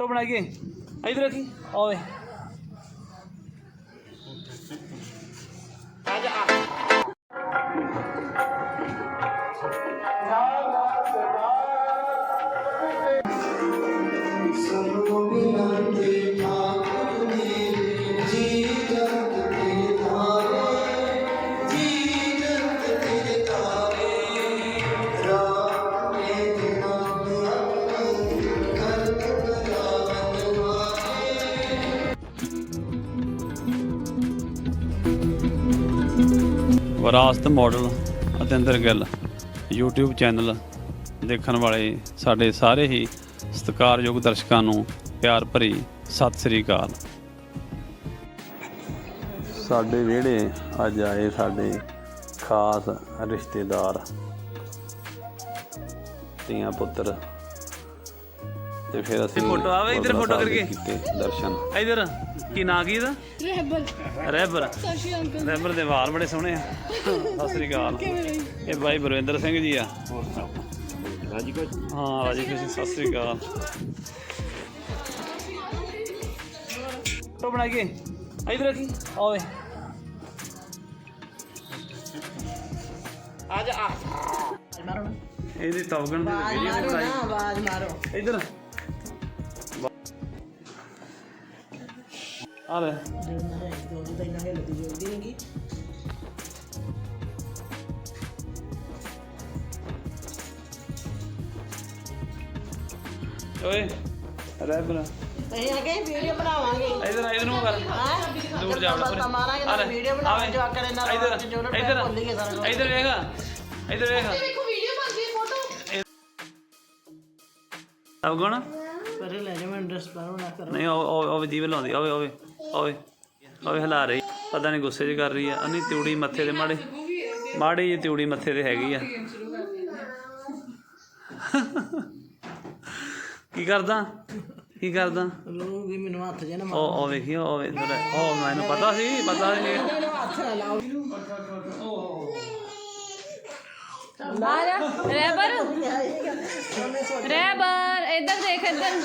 Photo ਬਣਾਈਏ। ਇਧਰ ਰੱਖੀ ਓਏ ਵਿਰਾਸਤ model Atinder Gill YouTube channel ਦੇਖਣ ਵਾਲੇ ਸਾਡੇ ਸਾਰੇ ਹੀ ਸਤਿਕਾਰਯੋਗ ਦਰਸ਼ਕਾਂ ਨੂੰ ਪਿਆਰ ਭਰੀ ਸਤਿ ਸ੍ਰੀ ਅਕਾਲ। ਸਾਡੇ ਵਿਹੜੇ ਅੱਜ ਆਏ ਸਾਡੇ ਖਾਸ ਰਿਸ਼ਤੇਦਾਰ, ਧੀਆਂ ਪੁੱਤਰ। ਤੇ ਫਿਰ ਅਸੀਂ ਫੋਟੋ ਆਵੇ, ਇੱਧਰ ਫੋਟੋ ਕਰਕੇ। ਕੀਤੇ ਦਰਸ਼ਨ। ਇਧਰ ਕੀ ਨਾਂ ਕੀ ਇਹਦਾ? ਰਹਿਬਰ ਰਹਿਬਰ ਸਸ਼ੀ ਅੰਕਲ। ਰਹਿਬਰ ਦੇ ਵਾਲ ਬੜੇ ਸੋਹਣੇ ਆ। ਸਤਿ ਸ੍ਰੀ ਅਕਾਲ। ਇਹ ਬਾਈ ਬਰਵਿੰਦਰ ਸਿੰਘ ਜੀ ਆ। ਰਾਜੀ ਹਾਂ ਰਾਜੀ ਕੁਝ ਸਤਿ ਸ੍ਰੀ ਅਕਾਲ। ਫੋਟੋ ਬਣਾਈਏ ਇਧਰ ਰੱਖੀ ਓਏ ਇਹਦੀ ਤਵਗਣ ਦੀ ਵੀਡੀਓ ਬਣਾਈ। ਆਵਾਜ਼ ਮਾਰੋ। ਇਧਰ। ਆ ਲੈ। ਜੋਦੀ ਤਾਂ ਇੰਨਾ ਹਿੱਲਦੀ ਜੁਲਦੀ ਨਹੀਂਗੀ ਓਏ ਰਹਿਬਰ ਅਸੀਂ ਆ ਕੇ ਵੀਡੀਓ ਬਣਾਵਾਂਗੇ। ਇਧਰ ਇਧਰ ਨੂੰ ਕਰ। ਹਾਂ? ਦੂਰ ਜਾ ਬਸ ਮਾਰਾਂਗੇ ਨਾ ਵੀਡੀਓ ਬਣਾਵਾਂਗੇ ਜੋ ਆਕੜੇ ਨਾਲ ਇਧਰ ਇਧਰ ਇਧਰ ਵੇਖ ਇਧਰ ਵੇਖ ਦੇਖੋ ਵੀਡੀਓ ਬਣਦੀ ਹੈ ਫੋਟੋ। ਅਵਗਣ ਪਰੇ ਲੈ ਜਾ ਮੈਂ ਡਰੈਸ ਪਾਉਂ ਨਾ ਕਰੋ। ਨਹੀਂ ਉਹ ਉਹ ਉਹ ਜੀਵ ਲਾਉਂਦੀ ਓਏ ਓਏ ਓਏ ਓਏ ਹਿਲਾ ਰਹੀ। ਪਤਾ ਨਹੀਂ ਗੁੱਸੇ 'ਚ ਕਰ ਰਹੀ ਆ। ਅਨੀ ਤਿਉੜੀ ਮੱਥੇ ਤੇ ਮਾੜੇ ਮਾੜੀ ਜਿਹੀ ਤਿਉੜੀ ਮੱਥੇ ਤੇ ਹੈਗੀ ਆ। ਕੀ ਕਰਦਾ? ਕੀ ਕਰਦਾ? ਲੂਗੀ ਮੈਨੂੰ ਹੱਥ ਜੇ ਨਾ ਉਹ ਉਹ ਵੇਖੀ, ਉਹ ਵੇ- ਉਹ ਮੈਨੂੰ ਪਤਾ ਸੀ ਪਤਾ ਸੀ ਹੱਥ ਨਾ ਲਾਓ ਰਹਿਬਰ ਰਹਿਬਰ ਇੱਧਰ ਦੇਖ, ਇੱਧਰ।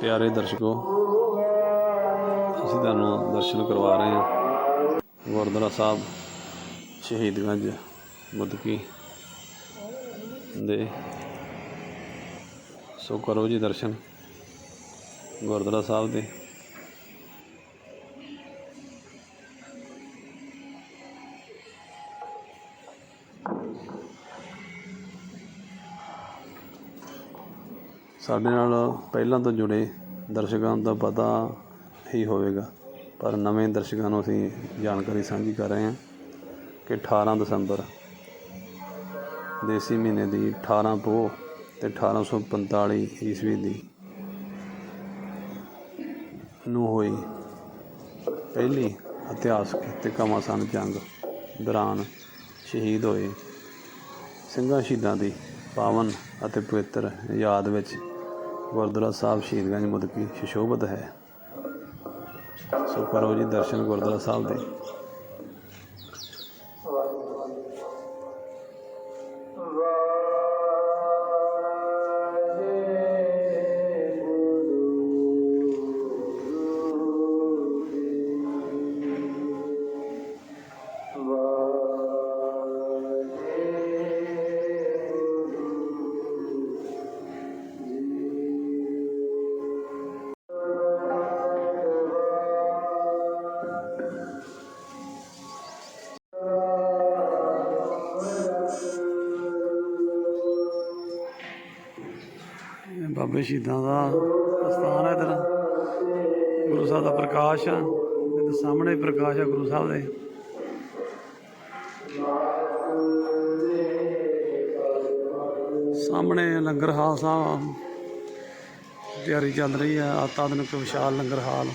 ਪਿਆਰੇ ਦਰਸ਼ਕੋ, ਅਸੀਂ ਤੁਹਾਨੂੰ ਦਰਸ਼ਨ ਕਰਵਾ ਰਹੇ ਹਾਂ। ਗੁਰਦੁਆਰਾ ਸਾਹਿਬ ਸ਼ਹੀਦਗੰਜ ਬੁੱਧਕੀ ਦੇ। ਸੋ ਕਰੋ ਜੀ ਦਰਸ਼ਨ ਗੁਰਦੁਆਰਾ ਸਾਹਿਬ ਦੇ। ਸਾਡੇ ਨਾਲ ਪਹਿਲਾਂ ਤੋਂ ਜੁੜੇ ਦਰਸ਼ਕਾਂ ਨੂੰ ਤਾਂ ਪਤਾ ਹੀ ਹੋਵੇਗਾ, ਪਰ ਨਵੇਂ ਦਰਸ਼ਕਾਂ ਨੂੰ ਅਸੀਂ ਜਾਣਕਾਰੀ ਸਾਂਝੀ ਕਰ ਰਹੇ ਹਾਂ ਕਿ 18 ਦਸੰਬਰ ਦੇਸੀ ਮਹੀਨੇ ਦੀ 18 ਪੋਹ ਤੇ 1845 ਈਸਵੀ ਦੀ ਨੂੰ ਹੋਈ ਪਹਿਲੀ ਇਤਿਹਾਸਕ ਤੇ ਘਮਾਸਾਨ ਜੰਗ ਦੌਰਾਨ ਸ਼ਹੀਦ ਹੋਏ ਸਿੰਘਾਂ ਸ਼ਹੀਦਾਂ ਦੀ ਪਾਵਨ ਅਤੇ ਪਵਿੱਤਰ ਯਾਦ ਵਿੱਚ ਗੁਰਦੁਆਰਾ ਸਾਹਿਬ ਸ਼ਹੀਦਗੰਜ ਮੁਦਕੀ ਸ਼ਿਸ਼ੋਭਤ ਹੈ। ਸੋ ਕਰੋ ਜੀ ਦਰਸ਼ਨ ਗੁਰਦੁਆਰਾ ਸਾਹਿਬ ਦੇ। ਬਾਬੇ ਸ਼ਹੀਦਾਂ ਦਾ ਸਥਾਨ ਹੈ ਇਧਰ। ਗੁਰੂ ਸਾਹਿਬ ਦਾ ਪ੍ਰਕਾਸ਼ ਆ। ਤੇ ਸਾਹਮਣੇ ਪ੍ਰਕਾਸ਼ ਆ ਗੁਰੂ ਸਾਹਿਬ ਦੇ। ਸਾਹਮਣੇ ਲੰਗਰ ਹਾਲ ਸਾਹਿਬ ਤਿਆਰੀ ਚੱਲ ਰਹੀ ਹੈ ਆਤਾਦਨਕ ਵਿਸ਼ਾਲ ਲੰਗਰ ਹਾਲ।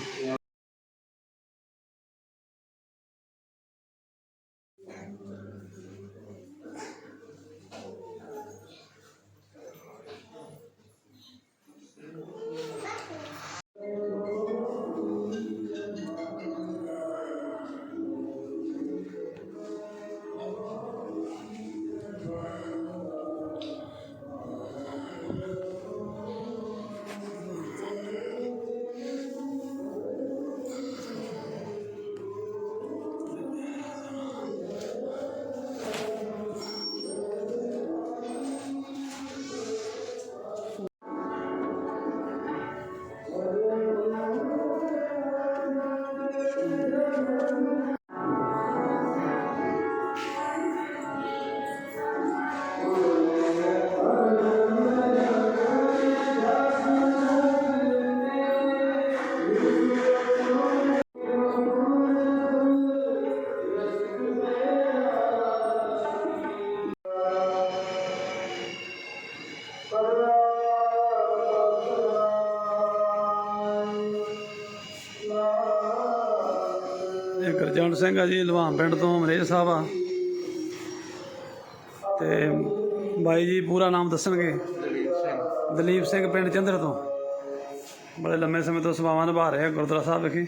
ਸਿੰਘ ਆ ਜੀ ਲਵਾਮ ਪਿੰਡ ਤੋਂ, ਮਲੇਰ ਸਾਹਿਬ ਆ। ਤੇ ਬਾਈ ਜੀ ਪੂਰਾ ਨਾਮ ਦੱਸਣਗੇ। ਦਲੀਪ ਸਿੰਘ ਪਿੰਡ ਚੰਦਰ ਤੋਂ। ਬੜੇ ਲੰਮੇ ਸਮੇਂ ਤੋਂ ਸੇਵਾਵਾਂ ਨਿਭਾ ਰਹੇ ਆ ਗੁਰਦੁਆਰਾ ਸਾਹਿਬ ਵਿਖੇ।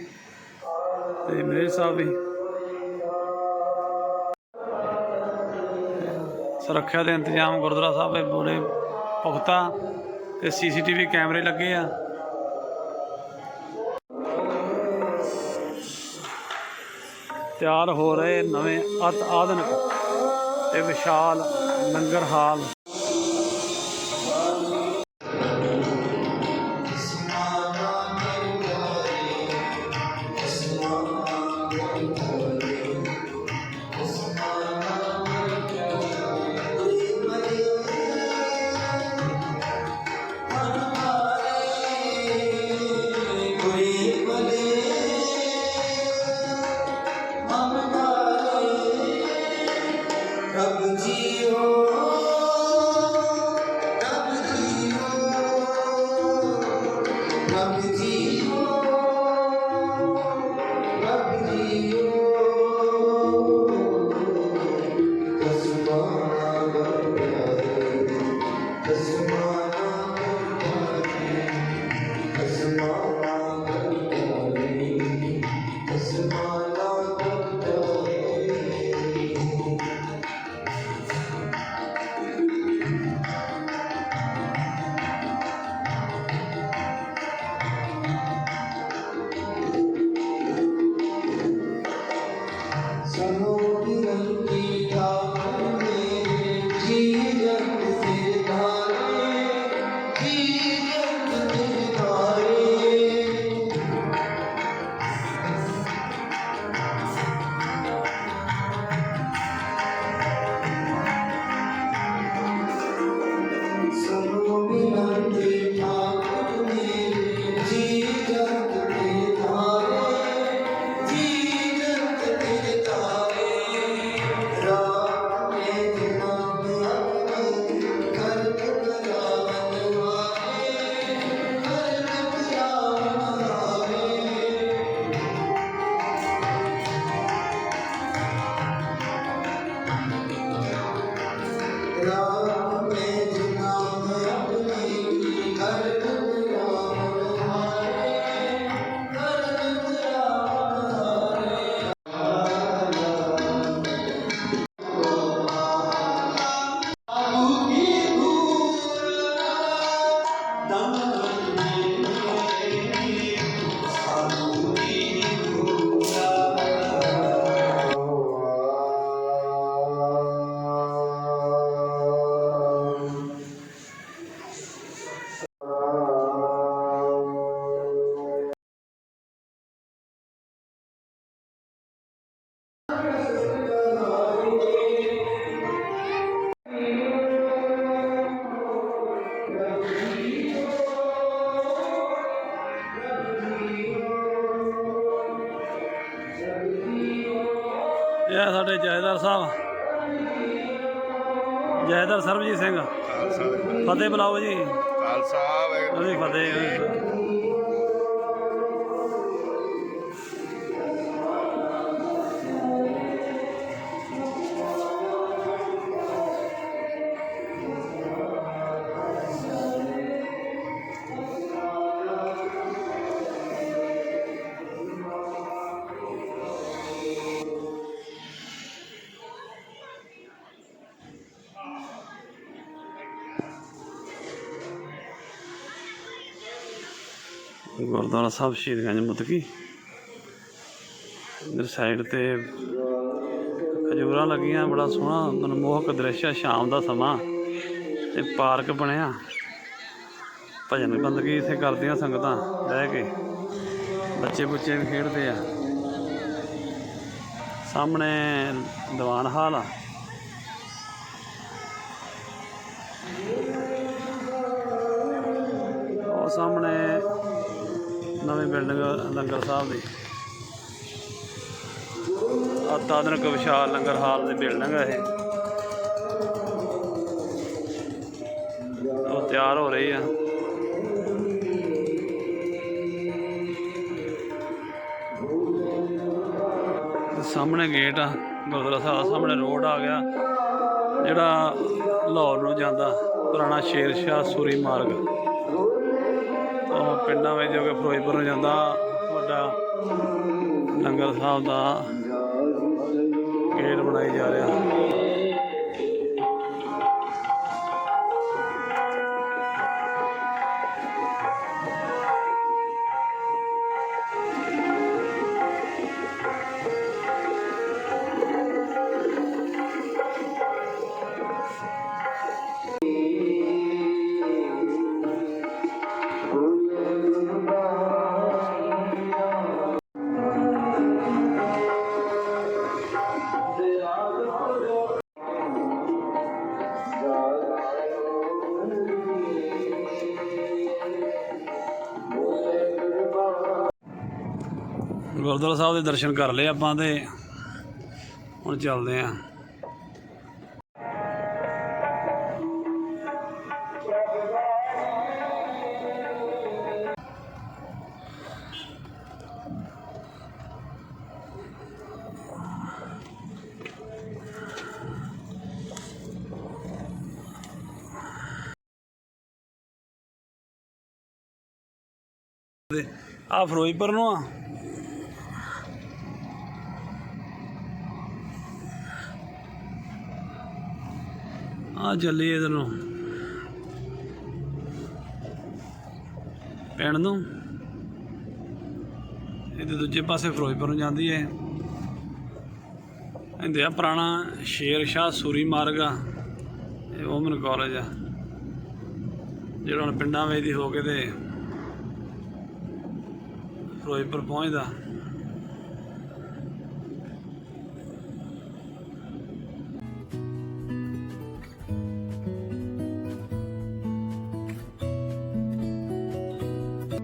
ਤੇ ਮਲੇਰ ਸਾਹਿਬ ਵੀ। ਸੁਰੱਖਿਆ ਦੇ ਇੰਤਜ਼ਾਮ ਗੁਰਦੁਆਰਾ ਸਾਹਿਬ ਦੇ ਬੜੇ ਪੁਖਤਾ ਤੇ ਸੀਸੀਟੀਵੀ ਕੈਮਰੇ ਲੱਗੇ ਆ। ਤਿਆਰ ਹੋ ਰਹੇ ਨਵੇਂ ਅਤ ਆਧੁਨਿਕ ਤੇ ਵਿਸ਼ਾਲ ਲੰਗਰ ਹਾਲ ਇਹ ਸਾਡੇ ਜੈਦਾਰ ਸਾਹਿਬ। ਜੈਦਾਰ ਸਰਬਜੀਤ ਸਿੰਘ। ਫਤਿਹ ਬੁਲਾਓ ਜੀ। ਖਾਲਸਾ ਵਾਹਿਗੁਰੂ ਉਹਦੀ ਫਤਿਹ। ਗੁਰਦੁਆਰਾ ਸਾਹਿਬ ਸ਼ਹੀਦਗੰਜ ਮੁਤਕੀ ਇਧਰ ਸਾਈਡ ਤੇ ਖਜੂਰਾਂ ਲੱਗੀਆਂ, ਬੜਾ ਸੋਹਣਾ, ਮਨਮੋਹਕ ਦ੍ਰਿਸ਼ ਆ, ਸ਼ਾਮ ਦਾ ਸਮਾਂ, ਤੇ ਪਾਰਕ ਬਣਿਆ। ਭਜਨ ਬੰਦਗੀ ਇੱਥੇ ਕਰਦੀਆਂ ਸੰਗਤਾਂ, ਬਹਿ ਕੇ। ਬੱਚੇ ਬੁੱਚੇ ਵੀ ਖੇਡਦੇ ਆ। ਸਾਹਮਣੇ ਦੀਵਾਨ ਹਾਲ ਆ। ਉਹ ਸਾਹਮਣੇ ਨਵੀਂ ਬਿਲਡਿੰਗ ਲੰਗਰ ਸਾਹਿਬ ਦੀ। ਅਤਾਦਨਕ ਵਿਸ਼ਾਲ ਲੰਗਰ ਹਾਲ ਦੀ ਬਿਲਡਿੰਗ ਹੈ ਇਹ। ਉਹ ਤਿਆਰ ਹੋ ਰਹੀ ਆ। ਸਾਹਮਣੇ ਗੇਟ ਆ, ਗੁਰਦੁਆਰਾ ਸਾਹਿਬ ਸਾਹਮਣੇ ਰੋਡ ਆ ਗਿਆ, ਜਿਹੜਾ ਲਾਹੌਰ ਨੂੰ ਜਾਂਦਾ, ਪੁਰਾਣਾ ਸ਼ੇਰ ਸ਼ਾਹ ਸੂਰੀ ਮਾਰਗ। ਪਿੰਡਾਂ ਵਿੱਚ ਜੋ ਕਿ ਫਿਰੋਜ਼ਪੁਰ ਨੂੰ ਜਾਂਦਾ ਵੱਡਾ ਲੰਗਰ ਸਾਹਿਬ ਦਾ ਗੇਟ ਬਣਾਈ ਜਾ ਰਿਹਾ। ਗੁਰਦੁਆਰਾ ਸਾਹਿਬ ਦੇ ਦਰਸ਼ਨ ਕਰ ਲਏ ਆਪਾਂ ਤੇ। ਹੁਣ ਚੱਲਦੇ ਆਂ। ਆ ਫਿਰੋਜ਼ਪੁਰ ਨੂੰ ਆ। ਆ ਚੱਲੀ ਇਧਰ। ਨੂੰ ਪਿੰਡ ਨੂੰ। ਇਹਦੇ ਦੂਜੇ ਪਾਸੇ ਫਿਰੋਜ਼ਪੁਰ ਨੂੰ ਜਾਂਦੀ ਹੈ ਇਹਦੇ ਆ ਪੁਰਾਣਾ ਸ਼ੇਰ ਸ਼ਾਹ ਸੂਰੀ ਮਾਰਗ ਆ। ਇਹ ਵੋਮਨ ਕਾਲਜ ਆ। ਜਿਹੜਾ ਹੁਣ ਪਿੰਡਾਂ ਵਿੱਚ ਦੀ ਹੋ ਕੇ ਤੇ ਫਿਰੋਜ਼ਪੁਰ ਪਹੁੰਚਦਾ।